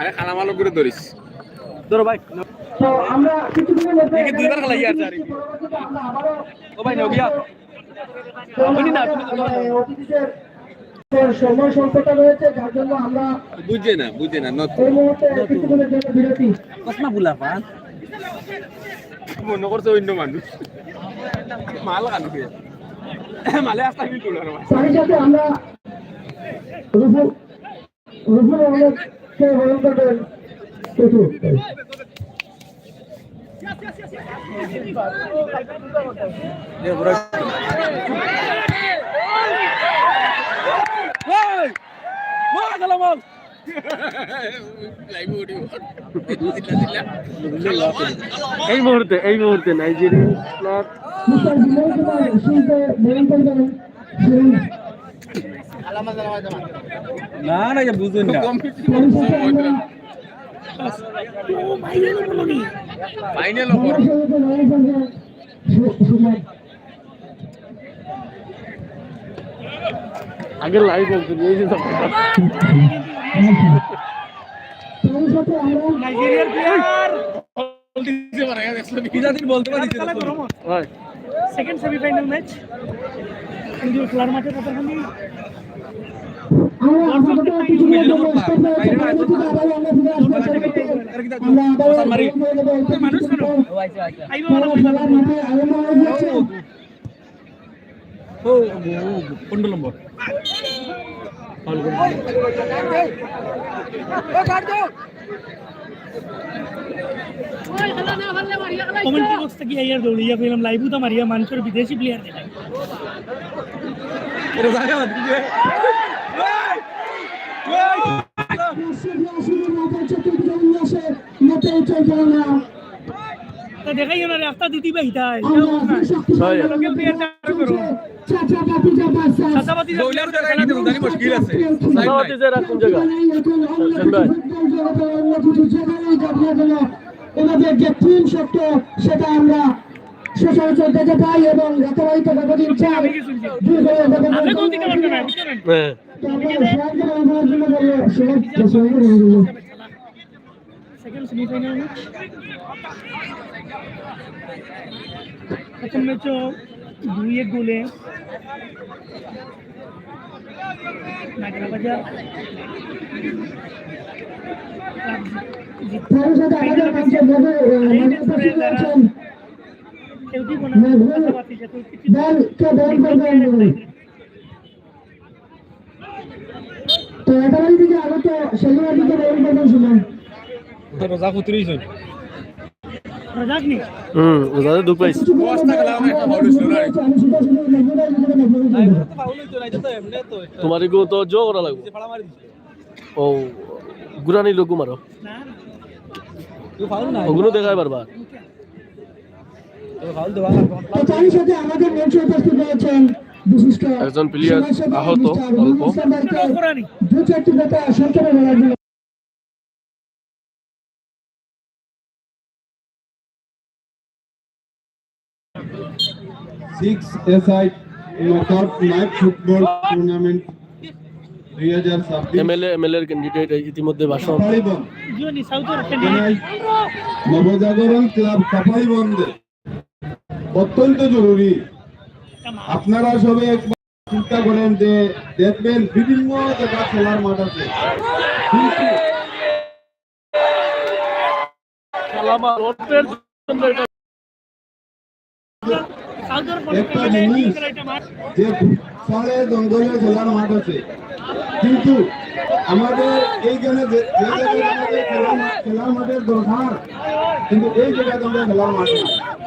আরে খালামালো করে ধরিস। ধরো ভাই। তো আমরা কিছুদিনের মধ্যে দুইবার খেলাই আর চারি ও ভাই নগিয়া। আপনি না আপনি তো অতিথিদের সময় সংকটটা রয়েছে যার জন্য আমরা বুঝে না বুঝে না নতুন এই মুহূর্তে কিছুদিনের জন্য বিরতি। কসমা বুলা পান। মনে করছে অন্য মানুষ। মাল কাটবে সাথে আমরা রুফুল রুফুল আহমেদকে হরণ করবেন টুটু ওই ওই খালামাল লাইভ উঠিব এই মুহূর্তে এই মুহূর্তে নাইজেরিয়ান হরণ না না বুঝুন না। ফাইনাল আগে লাইভ বলতে এই যে সব তারই সাথে আমরা নাইজেরিয়ার প্লেয়ার বিজাতির বলতে পারি হয় সেকেন্ড সেমিফাইনাল ম্যাচ কিন্তু খেলার মাঠে কতখানি পর হয়ে পনেরো নম্বর কমেন্ট্রি বক্স থেকে ইয়ার দৌড়িয়া পেলাম লাইভও তো মারিয়া মানুষের বিদেশি প্লেয়ার দেখাই একটা দিদি ভাই তাই। লোকাল প্লেয়ার করো। ওনাদের যে টিম শক্ত সেটা আমরা সচরাচর দেখে পাই এবং যথাবাহিত ব্যবধান চাই। হ্যাঁ। Second semifinal match. প্রথম ম্যাচও দুই এক গোলে তো একেবারে দিকে আগত সেগুলোর দিকে রোল করবেন শুনুন রোজা হুম দুঃখ পাইছি। তোমার গো তো জো করা লাগবে। ও গুরানি লোক মারো। ওগুলো দেখায় বারবার। বিশিষ্ট একজন সমাজসেবী আহত, অল্প। Six aside knockout night football tournament দুই হাজার ছাব্বিশ এমএলএ এমএলএ এর ক্যান্ডিডেট ইতিমধ্যে ভাষণ। নবজাগরণ ক্লাব কাপাড়িবন্দে অত্যন্ত জরুরি। আপনারা সবে চিন্তা করেন যে দেখবেন বিভিন্ন জায়গা খেলার মাঠ আছে। কিন্তু একটা জিনিস যে সাড়ে জঙ্গলে খেলার মাঠ আছে। কিন্তু আমাদের এইখানে যে খেলার মাঠ- মাঠের দরকার কিন্তু এই আমরা খেলার মাঠ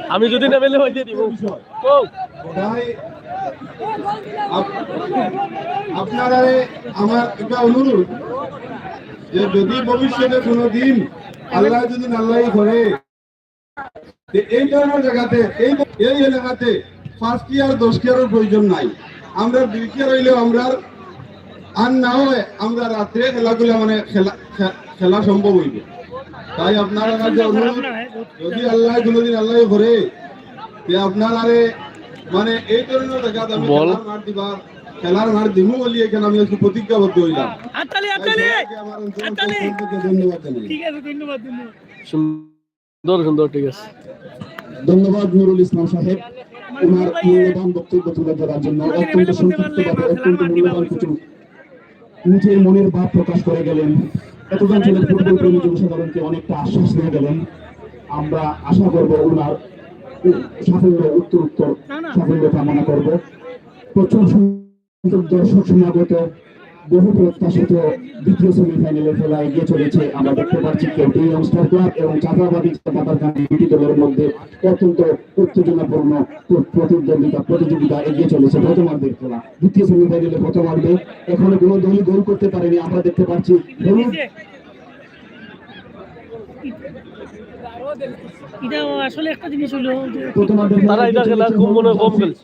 আমি যদি এমএলএ হইতে দিব। বিষয়। ও তাই আপনারা আমার একটা অনুরোধ যে যদি ভবিষ্যতে কোনো দিন আল্লাহ যদি আল্লাহ করে এই ধরনের জায়গাতে এই এই এলাকাতে ফার্স্ট ইয়ার দশ ইয়ারের প্রয়োজন নাই। আমরা দুই ইয়ার হইলেও আমরা আর না হয় আমরা রাত্রে খেলাগুলো মানে খেলা খেলা সম্ভব হইবে। তাই আপনারা কাছে অনুরোধ যদি আল্লাহ কোনোদিন আল্লাহ করে যে আপনার আরে মানে এই ধরনের জায়গা আমি মাঠ দিবার খেলার মাঠ দিমু বলি এখানে আমি আজকে প্রতিজ্ঞাবদ্ধ হইলাম। ঠিক আছে ধন্যবাদ ধন্যবাদ। সুন্দর সুন্দর ঠিক আছে। ধন্যবাদ নুরুল ইসলাম সাহেব। ওনার মূল্যবান বক্তব্য তুলে ধরার জন্য অত্যন্ত সংক্ষিপ্তভাবে অত্যন্ত মূল্যবান কিছু নিজের মনের ভাব প্রকাশ করে গেলেন। এতজন ছেলের ফুটবল প্রেমী জনসাধারণকে অনেকটা আশ্বাস দিয়ে গেলেন। আমরা আশা করব ওনার সাফল্য উত্তর উত্তর সাফল্য কামনা করব। প্রচুর দর্শক সমাগত। বহু প্রত্যাশিত দ্বিতীয় সেমিফাইনালে খেলা এগিয়ে চলেছে আমরা দেখতে পাচ্ছি কেউটি ইয়ংস্টার ক্লাব এবং চাঁদাবাদী বাতারকান্দি দুটি দলের মধ্যে অত্যন্ত উত্তেজনাপূর্ণ প্রতিদ্বন্দ্বিতা প্রতিযোগিতা এগিয়ে চলেছে প্রথমার্ধের খেলা দ্বিতীয় সেমিফাইনালে প্রথমার্ধে এখনও কোনো দলই গোল করতে পারেনি আমরা দেখতে পাচ্ছি হলুদ এটা আসলে একটা জিনিস হলো খেলা তারা এটা খেলা খুব মনে কম খেলছে।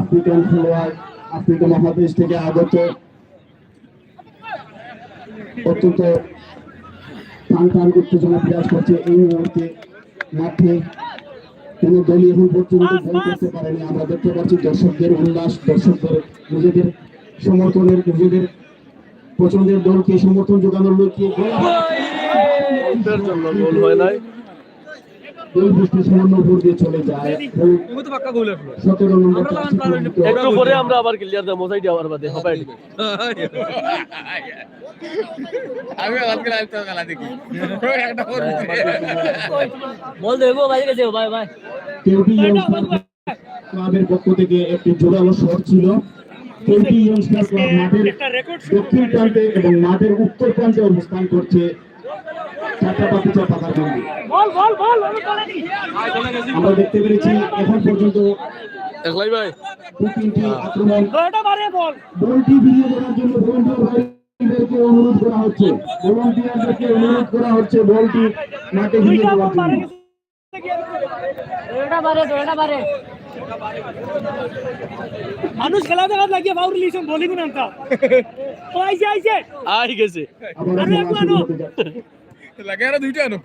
আফ্রিকান খেলোয়াড় আফ্রিকা মহাদেশ থেকে আগত। অত্যন্ত টান টান উত্তেজনা বিরাজ করছে এই মুহূর্তে মাঠে। কোন দলই এখন পর্যন্ত গোল করতে পারেনি। আমরা দেখতে পাচ্ছি দর্শকদের উল্লাস দর্শকদের নিজেদের সমর্থনের নিজেদের পছন্দের দলকে সমর্থন যোগানোর লক্ষ্যে জন্য গোল হয় নাই। একটু পরে আমরা আবার ক্লিয়ার দেবো মোসাইডি আবার বাদে হবে আমি আজকে লাইভ তো খেলা দেখি। বল দেখো বাজে গেছে ভাই ভাই ক্লাবের পক্ষ থেকে একটি জোরালো শট ছিল। ইয়ংস্টার ক্লাব মাঠের দক্ষিণ প্রান্তে এবং মাঠের উত্তর প্রান্তে অবস্থান করছে আমরা দেখতে পেরেছি এখন পর্যন্ত তিনটি আক্রমণ। বলটি ফিরিয়ে দেওয়ার জন্য অনুরোধ করা হচ্ছে। ভলেন্টিয়ারদেরকে অনুরোধ করা হচ্ছে। বলটি মাঠে ফিরিয়ে দেওয়ার জন্য। মানুষ খেলা দেখা লাগিয়ে বাউরি লিসন বলি আনতা ও আইছে আইছে। আই গেছে। আরে হতে যাচ্ছে লাগে আর দুইটা আনো।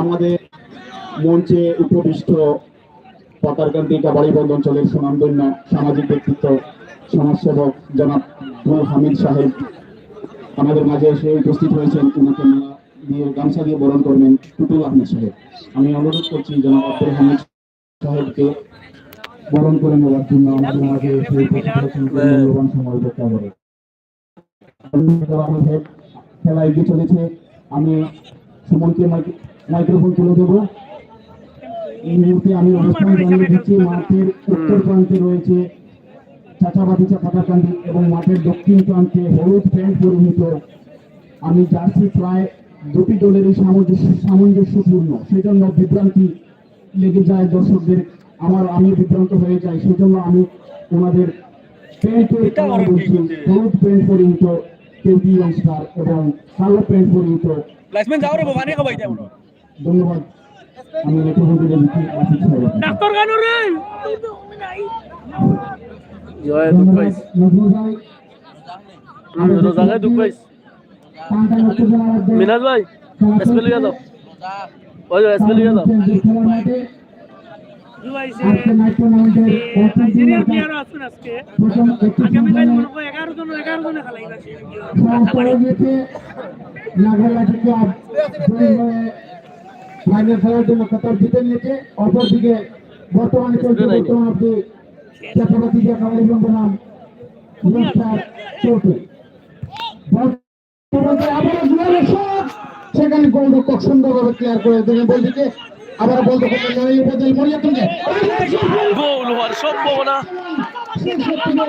আমাদের মঞ্চে উপবিষ্ট পাতারকান্দি কাবাড়ি বন্ধ অঞ্চলের সুনামধন্য সামাজিক ব্যক্তিত্ব সমাজসেবক জনাব হামিদ সাহেব আমাদের মাঝে এসে উপস্থিত হয়েছেন। ওনাকে মালা দিয়ে গামছা দিয়ে বরণ করবেন টুটুল আহমেদ সাহেব। আমি অনুরোধ করছি জনাব আব্দুল হামিদ সাহেবকে বরণ করে নেওয়ার জন্য আমাদের মাঝে এসে উপস্থিত হয়েছেন। মূল্যবান সময় উপেক্ষা করে। খেলা এগিয়ে চলেছে। আমি সুমনকে মাইক- মাইক্রোফোন তুলে দেবো। এই মুহূর্তে আমি অবস্থান জানিয়ে দিচ্ছি। মাঠের উত্তর প্রান্তে রয়েছে চাচাবাদিচা পাতাকান্দি এবং মাঠের দক্ষিণ প্রান্তে হলুদ প্যান্ট পরিহিত। আমি জার্সি প্রায় দুটি দলেরই সামঞ্জস্য সামঞ্জস্যপূর্ণ। সেজন্য বিভ্রান্তি লেগে যায় দর্শকদের। আমার আমি বিভ্রান্ত হয়ে যাই। সেজন্য আমি ওনাদের প্যান্টের কালার বলছি হলুদ প্যান্ট পরিহিত কেউটি এবং কালো প্যান্ট পরিহিত। ধন্যবাদ। আমি রেখে ডাক্তার জয় দুঃখ পাইস রোজা দুঃখ পাইস মিনাজ ভাই এসপি লিখে দাও। ওই এসপি লিখে দাও। ফাইনাল খেলার জন্য কাতার জিতে নিয়েছে অপরদিকে বর্তমানে চলছে বর্তমান অব্দি চাপাবাতি যে কামালি বন্ধনাম পুরস্কার চলছে বর্তমানে আবারও জোয়ারের শট সেখানে গোলরক্ষক সুন্দরভাবে ক্লিয়ার করে দিলেন বলটিকে। আবার বলতে করলেন লড়াই উপজেল মরিয়াতুঙ্গে গোল হওয়ার সম্ভাবনা। অনেক সুন্দর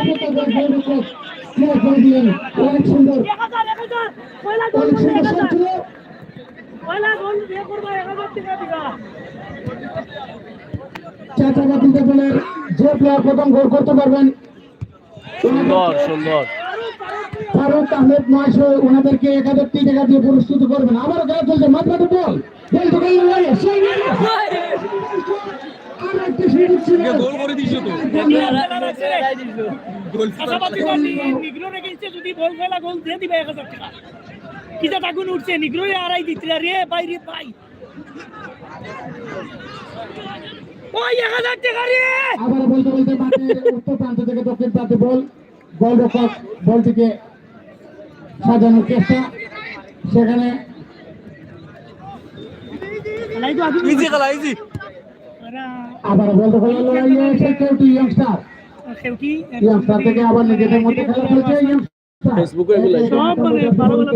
অনেক সুন্দর ছিল চাচাবাতিতে দলের যে প্লেয়ার প্রথম গোল করতে পারবেন সুন্দর সুন্দর। ফারুক আহমেদ নয়শো ওনাদেরকে এক হাজার তিন টাকা দিয়ে পুরস্কৃত করবেন। আবার খেলা চলছে মাত্রাতে বল। বল তো গেল উঠছে নিগ্রোরে আড়াই দিতে রে বাইরে পাই ওই এক হাজার টাকা রে! আবার বলতে বলতে মাঠের উত্তর প্রান্ত থেকে দক্ষিণ প্রান্তে বল। বল রক্ষক বলটিকে সাজানোর চেষ্টা। সেখানে ইজি খেলা ইজি আবার লড়াইয়ে কেউটি ইয়ংস্টার ইয়ংস্টার থেকে আবার নিজেদের মধ্যে খেলা চলছে ফেসবুকে এগুলো সব মানে ভালো ভালো